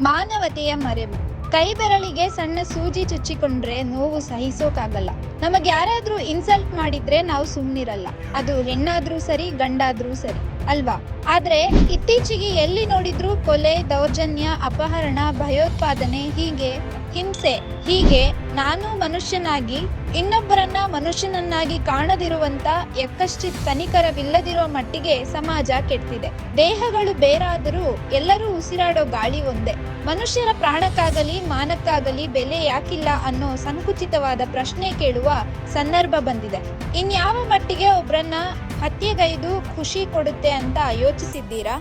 ಮಾನವತೆಯ ಮರೆವು ಕೈ ಬೆರಳಿಗೆ ಸಣ್ಣ ಸೂಜಿ ಚುಚ್ಚಿಕೊಂಡ್ರೆ ನೋವು ಸಹಿಸೋಕಾಗಲ್ಲ. ನಮಗೆ ಯಾರಾದ್ರೂ ಇನ್ಸಲ್ಟ್ ಮಾಡಿದ್ರೆ ನಾವು ಸುಮ್ನಿರಲ್ಲ. ಅದು ಹೆಣ್ಣಾದ್ರೂ ಸರಿ, ಗಂಡಾದ್ರೂ ಸರಿ, ಅಲ್ವಾ? ಆದ್ರೆ ಇತ್ತೀಚೆಗೆ ಎಲ್ಲಿ ನೋಡಿದ್ರೂ ಕೊಲೆ, ದೌರ್ಜನ್ಯ, ಅಪಹರಣ, ಭಯೋತ್ಪಾದನೆ ಹೀಗೆ ಹಿಂಸೆ. ಹೀಗೆ ನಾನು ಮನುಷ್ಯನಾಗಿ, ಇನ್ನೊಬ್ಬರನ್ನ ಮನುಷ್ಯನನ್ನಾಗಿ ಕಾಣದಿರುವಂತ ಎಕ್ಕಶ್ಚಿತ್ ತನಿಖರವಿಲ್ಲದಿರೋ ಮಟ್ಟಿಗೆ ಸಮಾಜ ಕೆಡ್ತಿದೆ. ದೇಹಗಳು ಬೇರಾದರೂ ಎಲ್ಲರೂ ಉಸಿರಾಡೋ ಗಾಳಿ ಒಂದೇ. ಮನುಷ್ಯರ ಪ್ರಾಣಕ್ಕಾಗಲಿ, ಮಾನಕ್ಕಾಗಲಿ ಬೆಲೆ ಯಾಕಿಲ್ಲ ಅನ್ನೋ ಸಂಕುಚಿತವಾದ ಪ್ರಶ್ನೆ ಕೇಳುವ ಸಂದರ್ಭ ಬಂದಿದೆ. ಇನ್ಯಾವ ಮಟ್ಟಿಗೆ ಒಬ್ಬರನ್ನ ಹತ್ಯೆಗೈದು ಖುಷಿ ಕೊಡುತ್ತೆ ಅಂತ ಯೋಚಿಸಿದ್ದೀರಾ?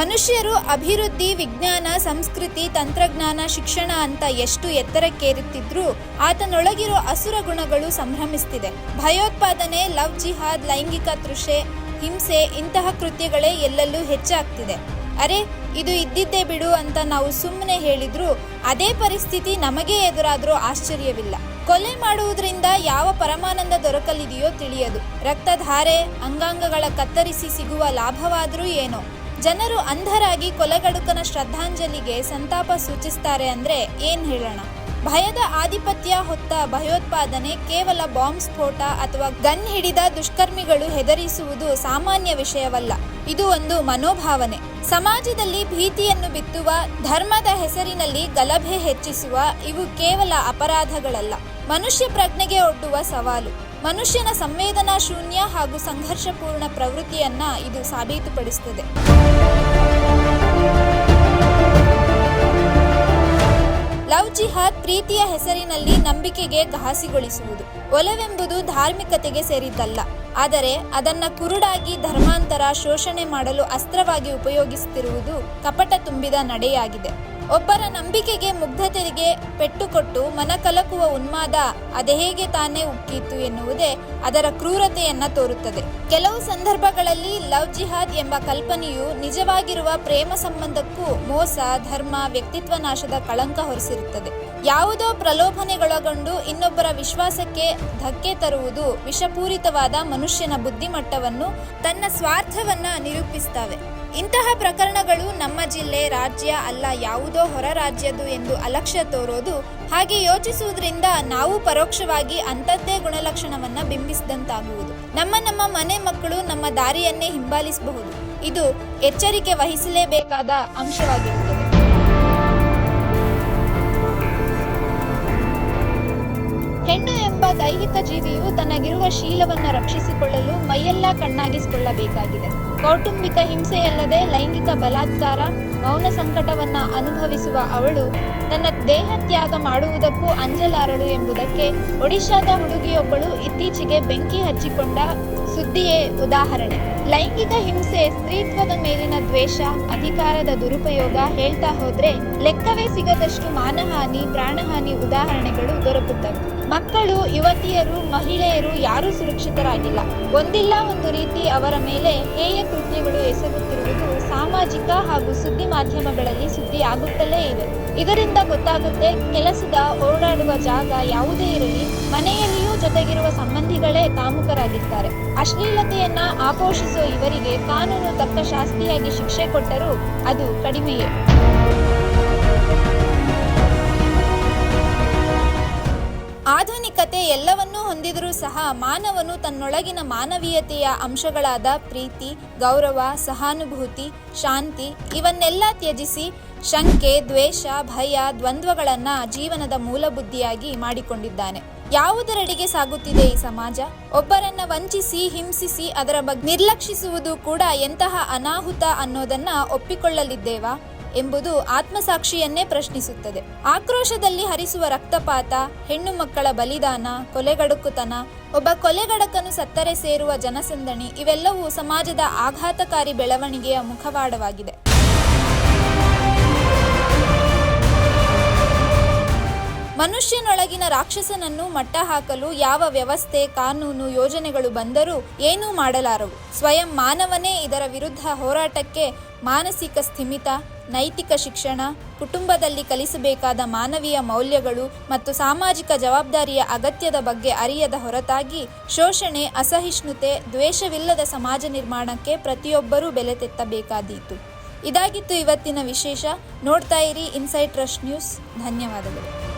ಮನುಷ್ಯರು ಅಭಿವೃದ್ಧಿ, ವಿಜ್ಞಾನ, ಸಂಸ್ಕೃತಿ, ತಂತ್ರಜ್ಞಾನ, ಶಿಕ್ಷಣ ಅಂತ ಎಷ್ಟು ಎತ್ತರಕ್ಕೇರುತ್ತಿದ್ರೂ ಆತನೊಳಗಿರೋ ಅಸುರ ಗುಣಗಳು ಸಂಭ್ರಮಿಸ್ತಿದೆ. ಭಯೋತ್ಪಾದನೆ, ಲವ್ ಜಿಹಾದ್, ಲೈಂಗಿಕ ತೃಷೆ ಹಿಂಸೆ ಇಂತಹ ಕೃತ್ಯಗಳೇ ಎಲ್ಲೆಲ್ಲೂ ಹೆಚ್ಚಾಗ್ತಿದೆ. ಅರೆ, ಇದು ಇದ್ದಿದ್ದೇ ಬಿಡು ಅಂತ ನಾವು ಸುಮ್ಮನೆ ಹೇಳಿದ್ರು ಅದೇ ಪರಿಸ್ಥಿತಿ ನಮಗೆ ಎದುರಾದರೂ ಆಶ್ಚರ್ಯವಿಲ್ಲ. ಕೊಲೆ ಮಾಡುವುದರಿಂದ ಯಾವ ಪರಮಾನಂದ ದೊರಕಲಿದೆಯೋ ತಿಳಿಯದು. ರಕ್ತಧಾರೆ, ಅಂಗಾಂಗಗಳ ಕತ್ತರಿಸಿ ಸಿಗುವ ಲಾಭವಾದರೂ ಏನೋ. ಜನರು ಅಂಧರಾಗಿ ಕೊಲೆಗಡುಕನ ಶ್ರದ್ಧಾಂಜಲಿಗೆ ಸಂತಾಪ ಸೂಚಿಸ್ತಾರೆ ಅಂದ್ರೆ ಏನ್ ಹೇಳೋಣ? ಭಯದ ಆಧಿಪತ್ಯ ಹೊತ್ತ ಭಯೋತ್ಪಾದನೆ ಕೇವಲ ಬಾಂಬ್ ಸ್ಫೋಟ ಅಥವಾ ಗನ್ ಹಿಡಿದ ದುಷ್ಕರ್ಮಿಗಳು ಹೆದರಿಸುವುದು ಸಾಮಾನ್ಯ ವಿಷಯವಲ್ಲ. ಇದು ಒಂದು ಮನೋಭಾವನೆ. ಸಮಾಜದಲ್ಲಿ ಭೀತಿಯನ್ನು ಬಿತ್ತುವ, ಧರ್ಮದ ಹೆಸರಿನಲ್ಲಿ ಗಲಭೆ ಹೆಚ್ಚಿಸುವ ಇವು ಕೇವಲ ಅಪರಾಧಗಳಲ್ಲ. ಮನುಷ್ಯ ಪ್ರಜ್ಞೆಗೆ ಒಡ್ಡುವ ಸವಾಲು. ಮನುಷ್ಯನ ಸಂವೇದನಾ ಶೂನ್ಯ ಹಾಗೂ ಸಂಘರ್ಷಪೂರ್ಣ ಪ್ರವೃತ್ತಿಯನ್ನ ಇದು ಸಾಬೀತುಪಡಿಸುತ್ತದೆ ಲವ್ ಜಿಹಾದ್ ಪ್ರೀತಿಯ ಹೆಸರಿನಲ್ಲಿ ನಂಬಿಕೆಗೆ ಘಾಸಿಗೊಳಿಸುವುದು. ಒಲವೆಂಬುದು ಧಾರ್ಮಿಕತೆಗೆ ಸೇರಿದ್ದಲ್ಲ. ಆದರೆ ಅದನ್ನ ಕುರುಡಾಗಿ ಧರ್ಮಾಂತರ ಶೋಷಣೆ ಮಾಡಲು ಅಸ್ತ್ರವಾಗಿ ಉಪಯೋಗಿಸುತ್ತಿರುವುದು ಕಪಟ ತುಂಬಿದ ನಡೆಯಾಗಿದೆ. ಒಬ್ಬರ ನಂಬಿಕೆಗೆ ಮುಗ್ಧತೆಗೆ ಪೆಟ್ಟುಕೊಟ್ಟು ಮನಕಲಕುವ ಮನ ಕಲಕುವ ಉನ್ಮಾದ ಅದೇ ಹೇಗೆ ತಾನೇ ಉಕ್ಕಿತ್ತು ಎನ್ನುವುದೇ ಅದರ ಕ್ರೂರತೆಯನ್ನ ತೋರುತ್ತದೆ. ಕೆಲವು ಸಂದರ್ಭಗಳಲ್ಲಿ ಲವ್ ಜಿಹಾದ್ ಎಂಬ ಕಲ್ಪನೆಯು ನಿಜವಾಗಿರುವ ಪ್ರೇಮ ಸಂಬಂಧಕ್ಕೂ ಮೋಸ, ಧರ್ಮ, ವ್ಯಕ್ತಿತ್ವ ನಾಶದ ಕಳಂಕ ಹೊರಿಸಿರುತ್ತದೆ. ಯಾವುದೋ ಪ್ರಲೋಭನೆಗೊಳಗೊಂಡು ಇನ್ನೊಬ್ಬರ ವಿಶ್ವಾಸಕ್ಕೆ ಧಕ್ಕೆ ತರುವುದು ವಿಷಪೂರಿತವಾದ ಮನುಷ್ಯನ ಬುದ್ಧಿಮಟ್ಟವನ್ನು ತನ್ನ ಸ್ವಾರ್ಥವನ್ನ ನಿರೂಪಿಸ್ತವೆ ಇಂತಹ ಪ್ರಕರಣಗಳು ನಮ್ಮ ಜಿಲ್ಲೆ, ರಾಜ್ಯ ಅಲ್ಲ, ಯಾವುದೋ ಹೊರ ರಾಜ್ಯದು ಎಂದು ಅಲಕ್ಷ್ಯ ತೋರೋದು. ಹಾಗೆ ಯೋಚಿಸುವುದರಿಂದ ನಾವು ಪರೋಕ್ಷವಾಗಿ ಅಂಥದ್ದೇ ಗುಣಲಕ್ಷಣವನ್ನ ಬಿಂಬಿಸಿದಂತಾಗುವುದು. ನಮ್ಮ ನಮ್ಮ ಮನೆ ಮಕ್ಕಳು ನಮ್ಮ ದಾರಿಯನ್ನೇ ಹಿಂಬಾಲಿಸಬಹುದು. ಇದು ಎಚ್ಚರಿಕೆ ವಹಿಸಲೇಬೇಕಾದ ಅಂಶವಾಗಿರುತ್ತದೆ. ಹೆಣ್ಣು ದೈಹಿಕ ಜೀವಿಯು ತನಗಿರುವ ಶೀಲವನ್ನ ರಕ್ಷಿಸಿಕೊಳ್ಳಲು ಮೈಯೆಲ್ಲ ಕಣ್ಣಾಗಿಸಿಕೊಳ್ಳಬೇಕಾಗಿದೆ. ಕೌಟುಂಬಿಕ ಹಿಂಸೆಯಲ್ಲದೆ ಲೈಂಗಿಕ ಬಲಾತ್ಕಾರ, ಮೌನ ಸಂಕಟವನ್ನ ಅನುಭವಿಸುವ ಅವಳು ತನ್ನ ದೇಹ ತ್ಯಾಗ ಮಾಡುವುದಕ್ಕೂ ಅಂಜಲಾರಳು ಎಂಬುದಕ್ಕೆ ಒಡಿಶಾದ ಹುಡುಗಿಯೊಬ್ಬಳು ಇತ್ತೀಚೆಗೆ ಬೆಂಕಿ ಹಚ್ಚಿಕೊಂಡ ಸುದ್ದಿಯೇ ಉದಾಹರಣೆ. ಲೈಂಗಿಕ ಹಿಂಸೆ ಸ್ತ್ರೀತ್ವದ ಮೇಲಿನ ದ್ವೇಷ, ಅಧಿಕಾರದ ದುರುಪಯೋಗ ಹೇಳ್ತಾ ಹೋದ್ರೆ ಲೆಕ್ಕವೇ ಸಿಗದಷ್ಟು ಮಾನಹಾನಿ, ಪ್ರಾಣಹಾನಿ ಉದಾಹರಣೆಗಳು ದೊರಕುತ್ತವೆ. ಮಕ್ಕಳು, ಯುವತಿಯರು, ಮಹಿಳೆಯರು ಯಾರೂ ಸುರಕ್ಷಿತರಾಗಿಲ್ಲ. ಒಂದಿಲ್ಲ ಒಂದು ರೀತಿ ಅವರ ಮೇಲೆ ಹೇಯ ಕೃತ್ಯಗಳು ಎಸಗುತ್ತಿರುವುದು ಸಾಮಾಜಿಕ ಹಾಗೂ ಸುದ್ದಿ ಮಾಧ್ಯಮಗಳಲ್ಲಿ ಸುದ್ದಿ ಆಗುತ್ತಲೇ ಇದೆ. ಇದರಿಂದ ಗೊತ್ತಾಗುತ್ತೆ, ಕೆಲಸದ ಓಡಾಡುವ ಜಾಗ ಯಾವುದೇ ಇರಲಿ, ಮನೆಯಲ್ಲಿಯೂ ಜೊತೆಗಿರುವ ಸಂಬಂಧಿಗಳೇ ಕಾಮುಕರಾಗಿದ್ದಾರೆ. ಅಶ್ಲೀಲತೆಯನ್ನ ಆಪೋಷಿಸೋ ಇವರಿಗೆ ಕಾನೂನು ತಕ್ಕ ಶಾಸ್ತಿಯಾಗಿ ಶಿಕ್ಷೆ ಕೊಟ್ಟರೂ ಅದು ಕಡಿಮೆಯೇ. ಆಧುನಿಕತೆ ಎಲ್ಲವನ್ನೂ ಹೊಂದಿದರೂ ಸಹ ಮಾನವನು ತನ್ನೊಳಗಿನ ಮಾನವೀಯತೆಯ ಅಂಶಗಳಾದ ಪ್ರೀತಿ, ಗೌರವ, ಸಹಾನುಭೂತಿ, ಶಾಂತಿ ಇವನ್ನೆಲ್ಲ ತ್ಯಜಿಸಿ ಶಂಕೆ, ದ್ವೇಷ, ಭಯ, ದ್ವಂದ್ವಗಳನ್ನು ಜೀವನದ ಮೂಲಬುದ್ಧಿಯಾಗಿ ಮಾಡಿಕೊಂಡಿದ್ದಾನೆ. ಯಾವುದರಡಿಗೆ ಸಾಗುತ್ತಿದೆ ಈ ಸಮಾಜ? ಒಬ್ಬರನ್ನ ವಂಚಿಸಿ, ಹಿಂಸಿಸಿ, ಅದರ ಬಗ್ಗೆ ನಿರ್ಲಕ್ಷಿಸುವುದು ಕೂಡ ಎಂತಹ ಅನಾಹುತ ಅನ್ನೋದನ್ನ ಒಪ್ಪಿಕೊಳ್ಳಲಿದ್ದೇವಾ? ಎಂಬುದು ಆತ್ಮಸಾಕ್ಷಿಯನ್ನೇ ಪ್ರಶ್ನಿಸುತ್ತದೆ. ಆಕ್ರೋಶದಲ್ಲಿ ಹರಿಸುವ ರಕ್ತಪಾತ, ಹೆಣ್ಣು ಮಕ್ಕಳ ಬಲಿದಾನ, ಕೊಲೆಗಡುಕುತನ, ಒಬ್ಬ ಕೊಲೆಗಡಕನು ಸತ್ತರೆ ಸೇರುವ ಜನಸಂದಣಿ ಇವೆಲ್ಲವೂ ಸಮಾಜದ ಆಘಾತಕಾರಿ ಬೆಳವಣಿಗೆಯ ಮುಖವಾಡವಾಗಿದೆ. ಮನುಷ್ಯನೊಳಗಿನ ರಾಕ್ಷಸನನ್ನು ಮಟ್ಟ ಹಾಕಲು ಯಾವ ವ್ಯವಸ್ಥೆ, ಕಾನೂನು, ಯೋಜನೆಗಳು ಬಂದರೂ ಏನೂ ಮಾಡಲಾರವು. ಸ್ವಯಂ ಮಾನವನೇ ಇದರ ವಿರುದ್ಧ ಹೋರಾಟಕ್ಕೆ ಮಾನಸಿಕ ಸ್ಥಿಮಿತ, ನೈತಿಕ ಶಿಕ್ಷಣ, ಕುಟುಂಬದಲ್ಲಿ ಕಲಿಸಬೇಕಾದ ಮಾನವೀಯ ಮೌಲ್ಯಗಳು ಮತ್ತು ಸಾಮಾಜಿಕ ಜವಾಬ್ದಾರಿಯ ಅಗತ್ಯದ ಬಗ್ಗೆ ಅರಿಯದ ಹೊರತಾಗಿ ಶೋಷಣೆ, ಅಸಹಿಷ್ಣುತೆ, ದ್ವೇಷವಿಲ್ಲದ ಸಮಾಜ ನಿರ್ಮಾಣಕ್ಕೆ ಪ್ರತಿಯೊಬ್ಬರೂ ಬೆಲೆ ತೆತ್ತಬೇಕಾದೀತು. ಇದಾಗಿತ್ತು ಇವತ್ತಿನ ವಿಶೇಷ. ನೋಡ್ತಾ ಇರಿ ಇನ್ಸೈಟ್ ಟ್ರಸ್ಟ್ ನ್ಯೂಸ್ ಧನ್ಯವಾದಗಳು.